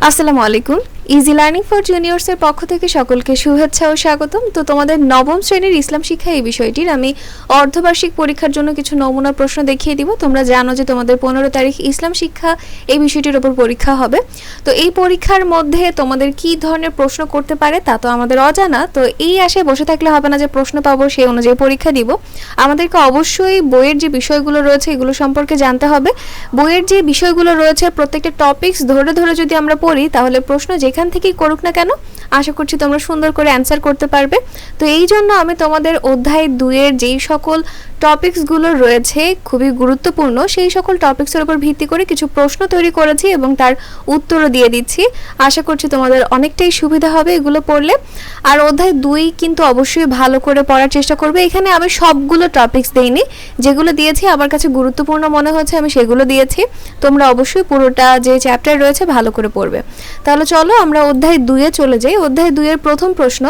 আসসালামু আলাইকুম। Easy learning for জুনিয়র্সের পক্ষ থেকে সকলকে শুভেচ্ছা ও স্বাগতম। তো তোমাদের নবম শ্রেণির ইসলাম শিক্ষা এই বিষয়টির আমি অর্ধবার্ষিক পরীক্ষার জন্য কিছু নমুনা প্রশ্ন দেখিয়ে দিব। তোমরা জানো যে তোমাদের পনেরো তারিখ ইসলাম শিক্ষা এই বিষয়টির ওপর পরীক্ষা হবে। তো এই পরীক্ষার মধ্যে তোমাদের কি ধরনের প্রশ্ন করতে পারে তা তো আমাদের অজানা। তো এই আশায় বসে থাকলে হবে না যে প্রশ্ন পাবো সেই অনুযায়ী পরীক্ষা দিব। আমাদেরকে অবশ্যই বইয়ের যে বিষয়গুলো রয়েছে এগুলো সম্পর্কে জানতে হবে। বইয়ের যে বিষয়গুলো রয়েছে, প্রত্যেকটা টপিকস ধরে ধরে যদি আমরা পড়ি, তাহলে প্রশ্ন যেখান থেকেই করুক না কেন, আশা করছি তোমরা সুন্দর করে অ্যান্সার করতে পারবে। তো এই জন্য আমি তোমাদের অধ্যায় দুইয়ের যেই সকল টপিকসগুলো রয়েছে, খুবই গুরুত্বপূর্ণ। সেই সকল টপিকসের উপর ভিত্তি করে কিছু প্রশ্ন তৈরি করেছি এবং তার উত্তরও দিয়ে দিচ্ছি। আশা করছি তোমাদের অনেকটাই সুবিধা হবে এগুলো পড়লে। আর অধ্যায় দুই কিন্তু অবশ্যই ভালো করে পড়ার চেষ্টা করবে। এখানে আমি সবগুলো টপিকস দেইনি। যেগুলো দিয়েছি, আমার কাছে গুরুত্বপূর্ণ মনে হচ্ছে আমি সেগুলো দিয়েছি। তোমরা অবশ্যই পুরোটা যে চ্যাপ্টার রয়েছে, ভালো করে পড়বে। তাহলে চলো আমরা অধ্যায় দুইয়ে চলে যাই। অধ্যায় দুইয়ের প্রথম প্রশ্ন,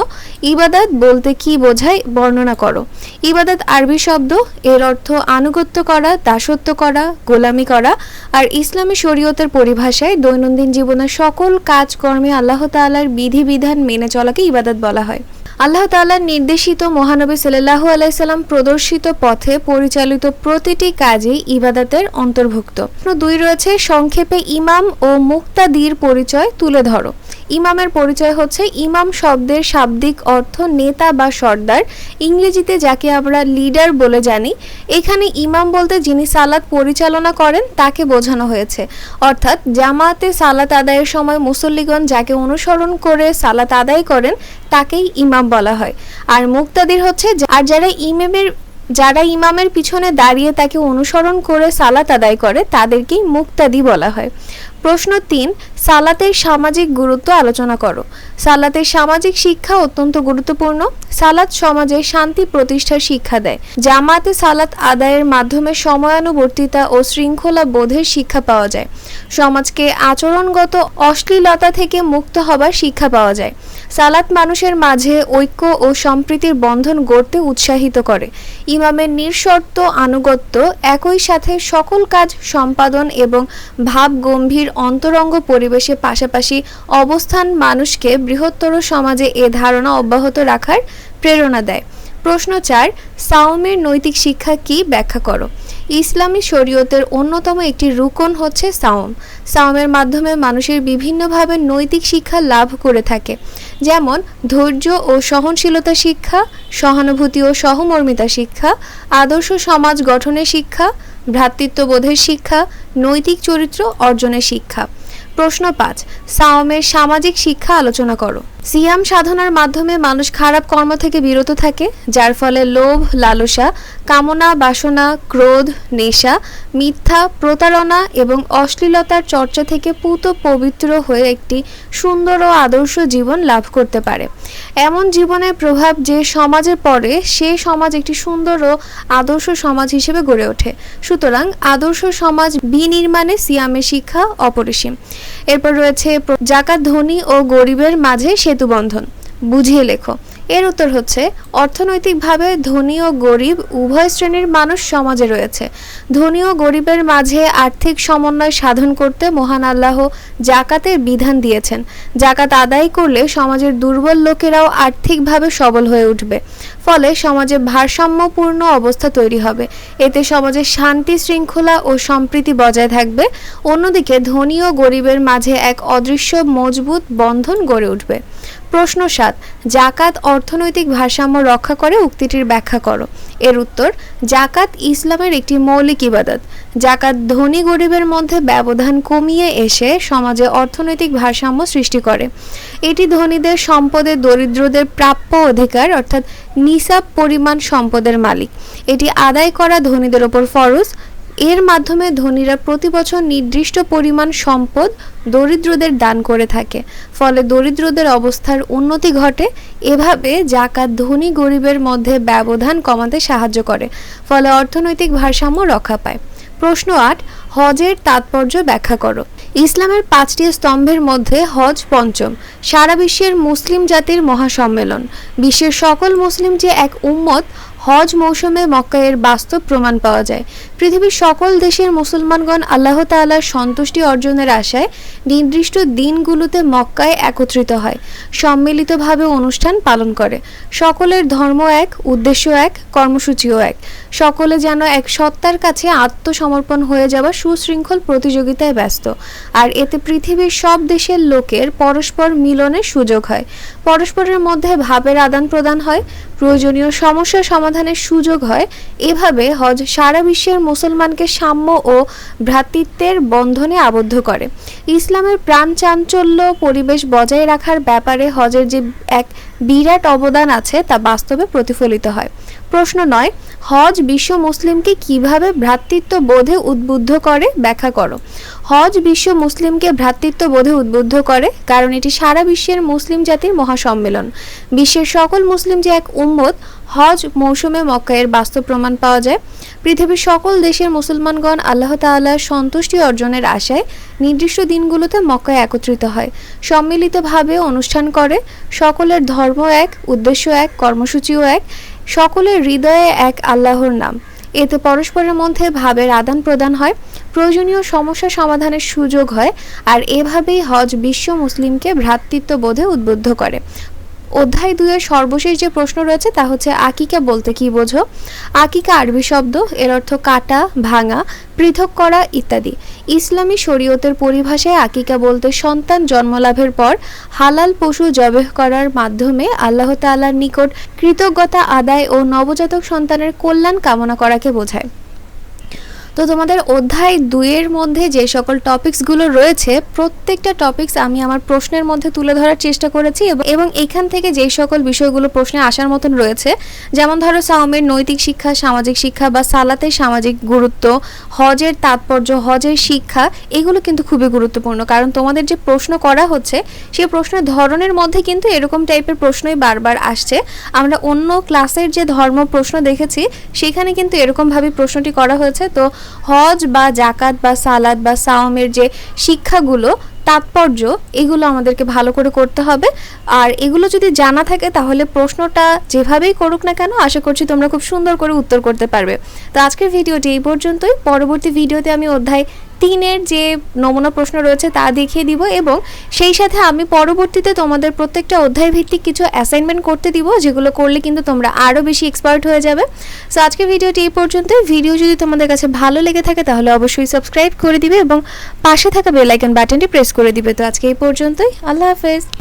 ইবাদত বলতে কি বোঝায় বর্ণনা করো। ইবাদত আরবি শব্দ এর অর্থ আনুগত্য করা, দাসত্ব করা, গোলামি করা, আর ইসলামী শরীয়তের পরিভাষায় দৈনন্দিন জীবনের সকল কাজকর্মে আল্লাহ তাআলার বিধিবিধান মেনে চলাকে ইবাদত বলা হয়। আল্লাহ তাআলার নির্দেশিত মহানবী সাল্লাহ আলাইসাল্লাম প্রদর্শিত পথে পরিচালিত প্রতিটি কাজেই ইবাদতের অন্তর্ভুক্ত। দুই রয়েছে, সংক্ষেপে ইমাম ও মুক্তাদির পরিচয় তুলে ধরো। ইমামের পরিচয় হচ্ছে ইমাম শব্দের শাব্দিক অর্থ নেতা বা সর্দার। ইংরেজিতে যাকে আমরা লিডার বলে জানি, এখানে ইমাম বলতে যিনি সালাত পরিচালনা করেন, তাকে বোঝানো হয়েছে। অর্থাৎ জামাতে সালাত আদায়ের সময় মুসল্লিগণ যাকে অনুসরণ করে সালাত আদায় করেন, তাকেই ইমাম বলা হয়। আর মুক্তাদির হচ্ছে আর যারা ইমামের যারা ইমামের পিছনে দাঁড়িয়ে তাকে অনুসরণ করে সালাত আদায় করে, তাদেরকেই মুক্তাদি বলা হয়। প্রশ্ন তিন, সালাতের সামাজিক গুরুত্ব আলোচনা করো। সালাতের সামাজিক শিক্ষা অত্যন্ত গুরুত্বপূর্ণ। সালাত সমাজে শান্তি প্রতিষ্ঠার শিক্ষা দেয়। জামাতে সালাত আদায়ের মাধ্যমে সময়ানুবর্তিতা ও শৃঙ্খলা বোধের শিক্ষা পাওয়া যায়। সমাজকে আচরণগত অশ্লীলতা থেকে মুক্ত হবার শিক্ষা পাওয়া যায়। সালাত মানুষের মাঝে ঐক্য ও সম্প্রীতির বন্ধন গড়তে উৎসাহিত করে। ইমামের নিঃশর্ত আনুগত্য একই সাথে সকল কাজ সম্পাদন এবং ভাব গম্ভীর অন্তরঙ্গ পরিবেশে পাশাপাশি অবস্থান মানুষকে বৃহত্তর সমাজে এ ধারণা অব্যাহত রাখার প্রেরণা দেয়। প্রশ্ন চার, সাওমের নৈতিক শিক্ষা কি ব্যাখ্যা করো? ইসলামী শরীয়তের অন্যতম একটি রুকন হচ্ছে সাওম। সাওমের মাধ্যমে মানুষের বিভিন্নভাবে নৈতিক শিক্ষা লাভ করে থাকে, যেমন ধৈর্য ও সহনশীলতা শিক্ষা, সহানুভূতি ও সহমর্মিতা শিক্ষা, আদর্শ সমাজ গঠনের শিক্ষা ভ্রাতৃত্ববোধের শিক্ষা নৈতিক চরিত্র অর্জনের শিক্ষা। প্রশ্ন পাঁচ সাওমের সামাজিক শিক্ষা আলোচনা করো। সিয়াম সাধনার মাধ্যমে মানুষ খারাপ কর্ম থেকে বিরত থাকে, যার ফলে লোভ, লালসা, কামনা, বাসনা, ক্রোধ, নেশা, মিথ্যা, প্রতারণা এবং অশ্লীলতার চর্চা থেকে পুত পবিত্র হয়ে একটি সুন্দর ও আদর্শ জীবন লাভ করতে পারে। এমন জীবনের প্রভাব যে সমাজে পড়ে, সে সমাজ একটি সুন্দর ও আদর্শ সমাজ হিসেবে গড়ে ওঠে। সুতরাং আদর্শ সমাজ বিনির্মাণে সিয়ামের শিক্ষা অপরিসীম। এরপর রয়েছে জাকাত ধনী ও গরিবের মাঝে সেতু বন্ধন। বুঝিয়ে লেখো। এর উত্তর হচ্ছে, অর্থনৈতিকভাবে ধনী ও গরিব উভয় শ্রেণির মানুষ সমাজে রয়েছে। ধনী ও গরিবের মাঝে আর্থিক সমন্বয় সাধন করতে মহান আল্লাহ জাকাতের বিধান দিয়েছেন। জাকাত আদায় করলে সমাজের দুর্বল লোকেরাও আর্থিকভাবে সবল হয়ে উঠবে। ফলে সমাজে ভারসাম্যপূর্ণ অবস্থা তৈরি হবে। এতে সমাজে শান্তি, শৃঙ্খলা ও সম্প্রীতি বজায় থাকবে। অন্যদিকে ধনী ও গরিবের মাঝে এক অদৃশ্য, মজবুত বন্ধন গড়ে উঠবে। প্রশ্ন সাত, জাকাত অর্থনৈতিক ভারসাম্য রক্ষা করে উক্তিটির ব্যাখ্যা করো। এর উত্তর, জাকাত ইসলামের একটি মৌলিক ইবাদত। জাকাত ধনী গরিবের মধ্যে ব্যবধান কমিয়ে এসে সমাজে অর্থনৈতিক ভারসাম্য সৃষ্টি করে। এটি ধনীদের সম্পদে দরিদ্রদের প্রাপ্য অধিকার, অর্থাৎ নিসাব পরিমাণ সম্পদের মালিক। এটি আদায় করা ধনীদের ওপর ফরজ এর মাধ্যমে ধনীরা প্রতি বছর নির্দিষ্ট পরিমাণ সম্পদ দরিদ্রদের দান করে থাকে। ফলে দরিদ্রদের অবস্থার উন্নতি ঘটে। এভাবে জাকাত ধনী গরিবের মধ্যে ব্যবধান কমাতে সাহায্য করে। ফলে অর্থনৈতিক ভারসাম্য রক্ষা পায়। প্রশ্ন আট, হজের তাৎপর্য ব্যাখ্যা করো। ইসলামের পাঁচটি স্তম্ভের মধ্যে হজ পঞ্চম। সারা বিশ্বের মুসলিম জাতির মহাসম্মেলন। বিশ্বের সকল মুসলিম যে এক উম্মত হজ মৌসুমে মক্কায়ের বাস্তব প্রমাণ পাওয়া যায়। পৃথিবীর সকল দেশের মুসলমানগণ আল্লাহ তাআলার সন্তুষ্টি অর্জনের আশায় নির্দিষ্ট দিনগুলোতে মক্কায় একত্রিত হয়। সম্মিলিতভাবে অনুষ্ঠান পালন করে। সকলের ধর্ম এক, উদ্দেশ্য এক, কর্মসূচিও এক। সকলে যেন এক সত্তার কাছে আত্মসমর্পণ হয়ে যাওয়া সুশৃঙ্খল প্রতিযোগিতায় ব্যস্ত। আর এতে পৃথিবীর সব দেশের লোকের পরস্পর মিলনের সুযোগ হয়। পরস্পরের মধ্যে ভাবের আদান প্রদান হয়। প্রয়োজনীয় সমস্যা সমাধানের সুযোগ হয়। এভাবে হজ সারা বিশ্বের মুসলমানকে সাম্য ও ভ্রাতৃত্বের বন্ধনে আবদ্ধ করে। ইসলামের প্রাণ চাঞ্চল্য পরিবেশ বজায় রাখার ব্যাপারে হজের যে এক বিরাট অবদান আছে, তা বাস্তবে প্রতিফলিত হয়। প্রশ্ন নয়, হজ বিশ্ব মুসলিমকে কীভাবে ভ্রাতৃত্ব বোধে উদ্বুদ্ধ করে? ব্যাখ্যা করো। হজ বিশ্ব মুসলিমকে ভ্রাতৃত্ব বোধে উদ্বুদ্ধ করে, কারণ এটি সারা বিশ্বের মুসলিম জাতির মহাসম্মেলন। বিশ্বের সকল মুসলিম যে এক উম্মত হজ মৌসুমে মক্কায়ের বাস্তব প্রমাণ পাওয়া যায়। পৃথিবীর সকল দেশের মুসলমানগণ আল্লাহ তাআলার সন্তুষ্টি অর্জনের আশায় নির্দিষ্ট দিনগুলোতে মক্কায় একত্রিত হয়। সম্মিলিতভাবে অনুষ্ঠান করে। সকলের ধর্ম এক, উদ্দেশ্য এক, কর্মসূচিও এক। সকলের হৃদয়ে এক আল্লাহর নাম। এতে পরস্পরের মধ্যে ভাবের আদান প্রদান হয়। প্রয়োজনীয় সমস্যা সমাধানের সুযোগ হয়। আর এভাবেই হজ বিশ্ব মুসলিমকে ভ্রাতৃত্ব বোধে উদ্বুদ্ধ করে। অধ্যায় দুইয়ের সর্বশেষ যে প্রশ্ন রয়েছে তা হচ্ছে, আকিকা বলতে কি বোঝো? আকিকা আরবি শব্দ, এর অর্থ কাটা, ভাঙা, পৃথক করা ইত্যাদি। ইসলামী শরীয়তের পরিভাষায় আকিকা বলতে সন্তান জন্মলাভের পর হালাল পশু জবেহ করার মাধ্যমে আল্লাহ তাআলার নিকট কৃতজ্ঞতা আদায় ও নবজাতক সন্তানের কল্যাণ কামনা করাকে বোঝায়। তো তোমাদের অধ্যায় দুইয়ের মধ্যে যে সকল টপিকসগুলো রয়েছে, প্রত্যেকটা টপিকস আমি আমার প্রশ্নের মধ্যে তুলে ধরার চেষ্টা করেছি এবং- এখান থেকে যে সকল বিষয়গুলো প্রশ্নে আসার মতন রয়েছে, যেমন ধরো সাওমের নৈতিক শিক্ষা, সামাজিক শিক্ষা বা সালাতের সামাজিক গুরুত্ব, হজের তাৎপর্য, হজের শিক্ষা, এগুলো কিন্তু খুবই গুরুত্বপূর্ণ। কারণ তোমাদের যে প্রশ্ন করা হচ্ছে সেই প্রশ্নের ধরনের মধ্যে কিন্তু এরকম টাইপের প্রশ্নই বারবার আসছে। আমরা অন্য ক্লাসের যে ধর্ম প্রশ্ন দেখেছি, সেখানে কিন্তু এরকমভাবে প্রশ্নটি করা হয়েছে। তো হজ বা জাকাত বা সালাদ বা সাওমের যে শিক্ষাগুলো, তাৎপর্য, এগুলো আমাদেরকে ভালো করে করতে হবে। আর এগুলো যদি জানা থাকে, তাহলে প্রশ্নটা যেভাবেই করুক না কেন, আশা করছি তোমরা খুব সুন্দর করে উত্তর করতে পারবে। তো আজকের ভিডিওটি এই পর্যন্তই। পরবর্তী ভিডিওতে আমি অধ্যায় তিনের যে নমুনা প্রশ্ন রয়েছে তা দেখিয়ে দিব এবং সেই সাথে আমি পরবর্তীতে তোমাদের প্রত্যেকটা অধ্যায় ভিত্তিক কিছু অ্যাসাইনমেন্ট করতে দিব, যেগুলো করলে কিন্তু তোমরা আরও বেশি এক্সপার্ট হয়ে যাবে। সো আজকের ভিডিওটি এই পর্যন্ত। ভিডিও যদি তোমাদের কাছে ভালো লেগে থাকে, তাহলে অবশ্যই সাবস্ক্রাইব করে দিবে এবং পাশে থাকা বেলাইকন বাটনটি প্রেস করে দিবে। তো আজকে এই পর্যন্তই। আল্লাহ হাফেজ।